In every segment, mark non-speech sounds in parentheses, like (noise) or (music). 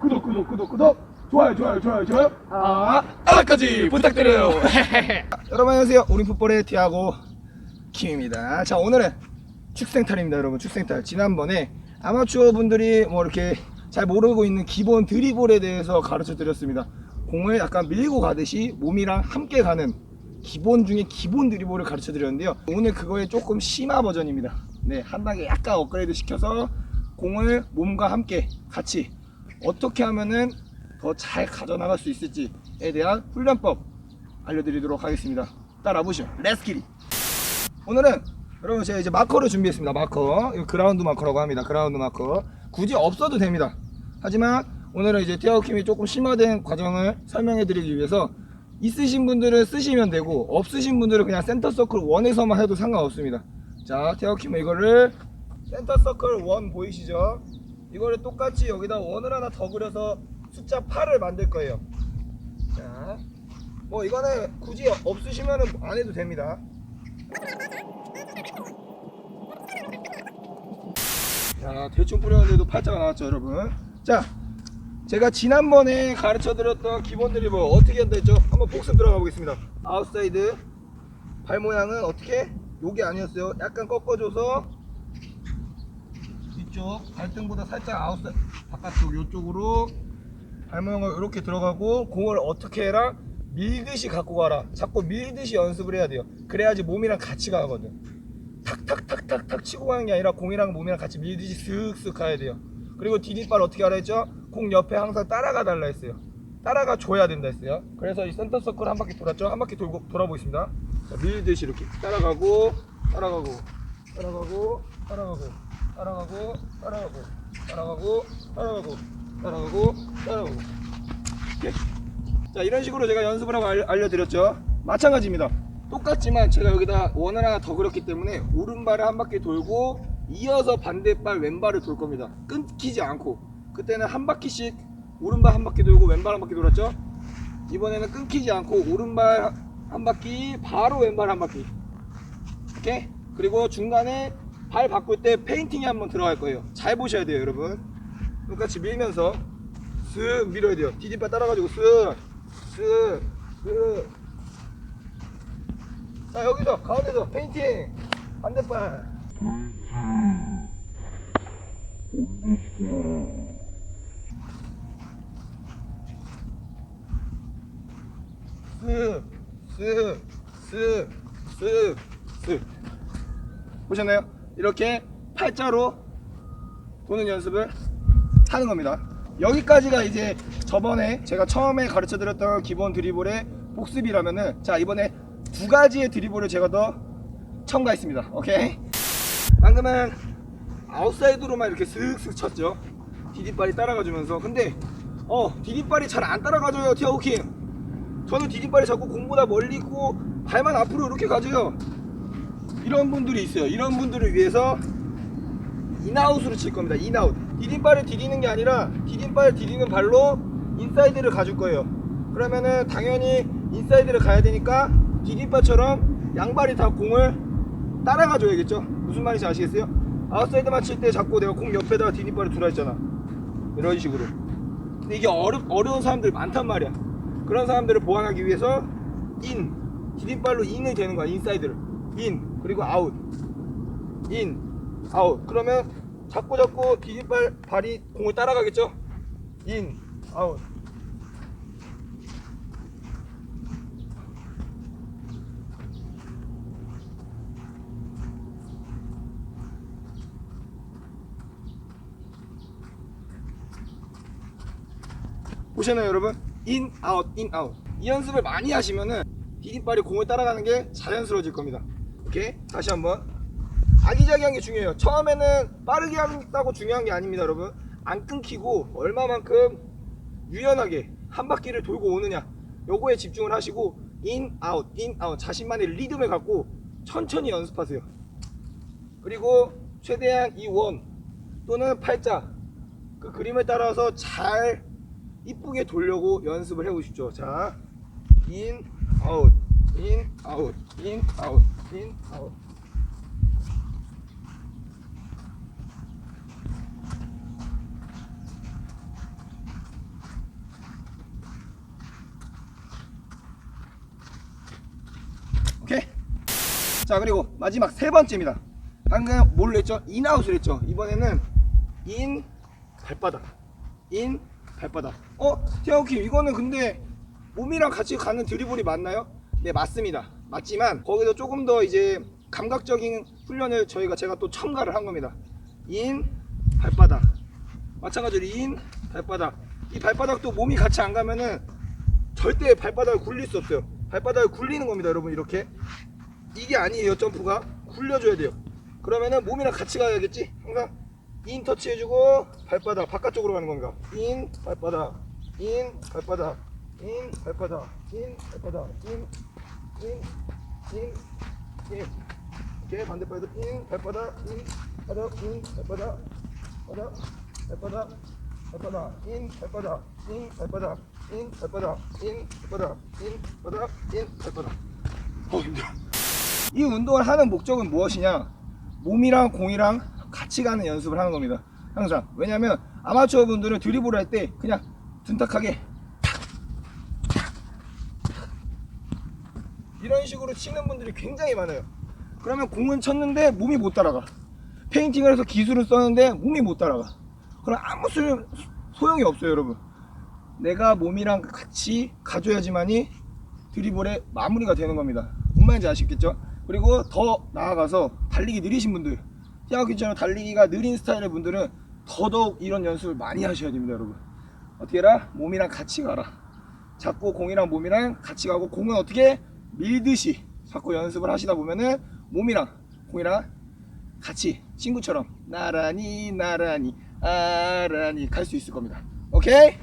구독 구독 구독 구독. 좋아요 좋아요 좋아요 좋아요. 아 알람까지 부탁드려요. (laughs) 여러분 안녕하세요. 우리 풋볼의 티아고 킴입니다. 자 오늘은 축생탈입니다 여러분. 축생탈. 지난번에 아마추어 분들이 뭐 이렇게 잘 모르고 있는 기본 드리블에 대해서 가르쳐 드렸습니다. 공을 약간 밀고 가듯이 몸이랑 함께 가는 기본 중에 기본 드리블을 가르쳐 드렸는데요. 오늘 그거의 조금 심화 버전입니다. 네한 단계 약간 업그레이드 시켜서 공을 몸과 함께 같이 어떻게 하면은 더 잘 가져나갈 수 있을지에 대한 훈련법 알려드리도록 하겠습니다. 따라 보시죠. 렛츠기리. 오늘은 여러분 제가 이제 마커를 준비했습니다. 마커. 이거 그라운드 마커라고 합니다. 그라운드 마커. 굳이 없어도 됩니다. 하지만 오늘은 이제 티아오킴이 조금 심화된 과정을 설명해 드리기 위해서 있으신 분들은 쓰시면 되고 없으신 분들은 그냥 센터 서클 1에서만 해도 상관없습니다. 자, 티아오킴은 이거를 센터 서클 1 보이시죠? 이거를 똑같이 여기다 원을 하나 더 그려서 숫자 8을 만들 거예요. 자, 뭐 이거는 굳이 없으시면 안 해도 됩니다. 자, 대충 뿌렸는데도 팔자가 나왔죠, 여러분. 자, 제가 지난번에 가르쳐 드렸던 기본 드리블 어떻게 한다 했죠? 한번 복습 들어가 보겠습니다. 아웃사이드 발 모양은 어떻게? 요게 아니었어요. 약간 꺾어줘서 뒤쪽 발등보다 살짝 아웃사이드 바깥쪽 요쪽으로 발모형을 이렇게 들어가고 공을 어떻게 해라? 밀듯이 갖고 가라. 자꾸 밀듯이 연습을 해야 돼요. 그래야지 몸이랑 같이 가거든. 탁탁탁탁탁 치고 가는 게 아니라 공이랑 몸이랑 같이 밀듯이 슥슥 가야 돼요. 그리고 디딤발 어떻게 하라 했죠? 공 옆에 항상 따라가 달라 했어요. 따라가 줘야 된다 했어요. 그래서 이 센터 서클 한 바퀴 돌았죠? 한 바퀴 돌고 돌아보겠습니다. 자, 밀듯이 이렇게 따라가고 따라가고 따라가고 따라가고 따라가고 따라가고 따라가고 따라가고 따라가고 따라가고. 자 이런 식으로 제가 연습을 하고 알, 알려드렸죠. 마찬가지입니다. 똑같지만 제가 여기다 원을 하나 더 그렸기 때문에 오른발을 한 바퀴 돌고 이어서 반대발 왼발을 돌 겁니다. 끊기지 않고. 그때는 한 바퀴씩 오른발 한 바퀴 돌고 왼발 한 바퀴 돌았죠? 이번에는 끊기지 않고 오른발 한 바퀴 바로 왼발 한 바퀴. 오케이? 그리고 중간에 발 바꿀 때 페인팅이 한번 들어갈 거예요 잘 보셔야 돼요 여러분 똑같이 밀면서 쓱 밀어야 돼요. 디딤발 따라가지고 쓱, 쓱, 쓱. 자 여기서 가운데서 페인팅 반대발. 쓱, 쓱, 쓱, 쓱, 쓱. 보셨나요? 이렇게 팔자로 도는 연습을 하는 겁니다. 여기까지가 이제 저번에 제가 처음에 가르쳐 드렸던 기본 드리블의 복습이라면은 자 이번에 두 가지의 드리블을 제가 더 첨가했습니다. 오케이. 방금은 아웃사이드로만 이렇게 슥슥 쳤죠. 디딤발이 따라가주면서 근데 어 디딤발이 잘 안 따라가줘요 티아오킹. 저는 디딤발이 자꾸 공보다 멀리 있고 발만 앞으로 이렇게 가줘요. 이런 분들이 있어요. 이런 분들을 위해서 인아웃으로 칠 겁니다. 인아웃. 디딤발을 디디는 게 아니라 디딤발 디디는 발로 인사이드를 가줄 거예요. 그러면은 당연히 인사이드를 가야 되니까 디딤발처럼 양발이 다 공을 따라가 줘야겠죠. 무슨 말인지 아시겠어요? 아웃사이드만 칠 때 자꾸 내가 공 옆에다가 디딤발을 두라 했잖아. 이런 식으로. 근데 이게 어려, 어려운 사람들 많단 말이야. 그런 사람들을 보완하기 위해서 인 디딤발로 인을 되는 거야. 인사이드를. 인 그리고 아웃. 인 아웃. 그러면 자꾸 자꾸 디딤발 발이 공을 따라가겠죠? 인, 아웃. 보셨나요, 여러분? 인, 아웃, 인, 아웃. 이 연습을 많이 하시면은 디딤발이 공을 따라가는 게 자연스러워질 겁니다. 오케이? 다시 한번. 아기자기한 게 중요해요. 처음에는 빠르게 한다고 중요한 게 아닙니다, 여러분. 안 끊기고 얼마만큼 유연하게 한 바퀴를 돌고 오느냐. 요거에 집중을 하시고 인, 아웃, 인, 아웃 자신만의 리듬을 갖고 천천히 연습하세요. 그리고 최대한 이 원 또는 팔자 그 그림을 따라서 잘 이쁘게 돌려고 연습을 해 보십시오. 자, 인, 아웃, 인, 아웃, 인, 아웃, 진 아웃. 오케이. 자 그리고 마지막 세 번째입니다. 방금 뭘 했죠? 인아웃을 했죠. 이번에는 인 발바닥. 인 발바닥. 어, 태호킴 이거는 근데 몸이랑 같이 가는 드리블이 맞나요? 네 맞습니다. 맞지만 거기서 조금 더 이제 감각적인 훈련을 저희가 제가 또 첨가를 한 겁니다. 인 발바닥. 마찬가지로 인 발바닥. 이 발바닥도 몸이 같이 안 가면은 절대 발바닥을 굴릴 수 없어요. 발바닥을 굴리는 겁니다, 여러분. 이렇게. 이게 아니에요, 점프가. 굴려줘야 돼요. 그러면은 몸이랑 같이 가야겠지? 항상 인 터치 해주고 발바닥 바깥쪽으로 가는 겁니다. 인 발바닥, 인 발바닥, 인 발바닥, 인 발바닥, 인, 인, 인, 인. 이렇게 반대발도 인 발바닥, 인 바닥, 인 발바닥, 바닥, 발바닥, 발바닥, 인 발바닥, 인 발바닥, 인 발바닥, 인 발바닥, 인 발바닥, 인 발바닥. 어 힘들어. 이 운동을 하는 목적은 무엇이냐? 몸이랑 공이랑 같이 가는 연습을 하는 겁니다. 항상. 왜냐면 아마추어 분들은 드리블을 할때 그냥 둔탁하게 이런 식으로 치는 분들이 굉장히 많아요. 그러면 공은 쳤는데 몸이 못 따라가. 페인팅을 해서 기술을 썼는데 몸이 못 따라가. 그럼 아무 소용, 소용이 없어요, 여러분. 내가 몸이랑 같이 가줘야지만이 드리블의 마무리가 되는 겁니다. 뭔 말인지 아시겠죠? 그리고 더 나아가서 달리기 느리신 분들, 티아키처럼 달리기가 느린 스타일의 분들은 더더욱 이런 연습을 많이 하셔야 됩니다, 여러분. 어떻게 해라? 몸이랑 같이 가라. 자꾸 공이랑 몸이랑 같이 가고 공은 어떻게 밀듯이 자꾸 연습을 하시다 보면은 몸이랑 공이랑 같이 친구처럼 나란히 나란히 아란히 갈 수 있을 겁니다. 오케이?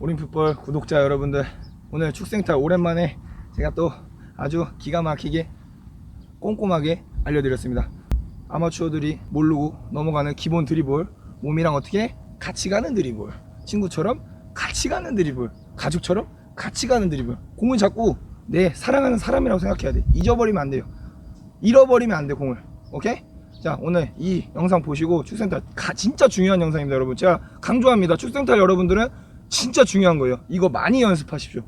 올림픽볼 구독자 여러분들 오늘 축생탈 오랜만에 제가 또 아주 기가 막히게 꼼꼼하게 알려드렸습니다. 아마추어들이 모르고 넘어가는 기본 드리블 몸이랑 어떻게 같이 가는 드리블 친구처럼 같이 가는 드리블 가족처럼 같이 가는 드리블 공을 잡고 내 사랑하는 사람이라고 생각해야 돼. 잊어버리면 안 돼요. 잃어버리면 안 돼 공을. 오케이? 자 오늘 이 영상 보시고 축생탈 가- 진짜 중요한 영상입니다 여러분. 제가 강조합니다. 축생탈 여러분들은 진짜 중요한 거예요. 이거 많이 연습하십시오.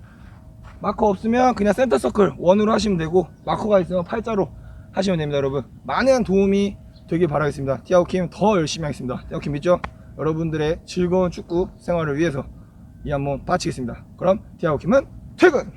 마커 없으면 그냥 센터 서클 원으로 하시면 되고 마커가 있으면 팔자로 하시면 됩니다 여러분. 많은 도움이 되길 바라겠습니다. 티아오킴 더 열심히 하겠습니다. 티아오킴 믿죠? 여러분들의 즐거운 축구 생활을 위해서 이 한번 바치겠습니다. 그럼 티아오킴은 퇴근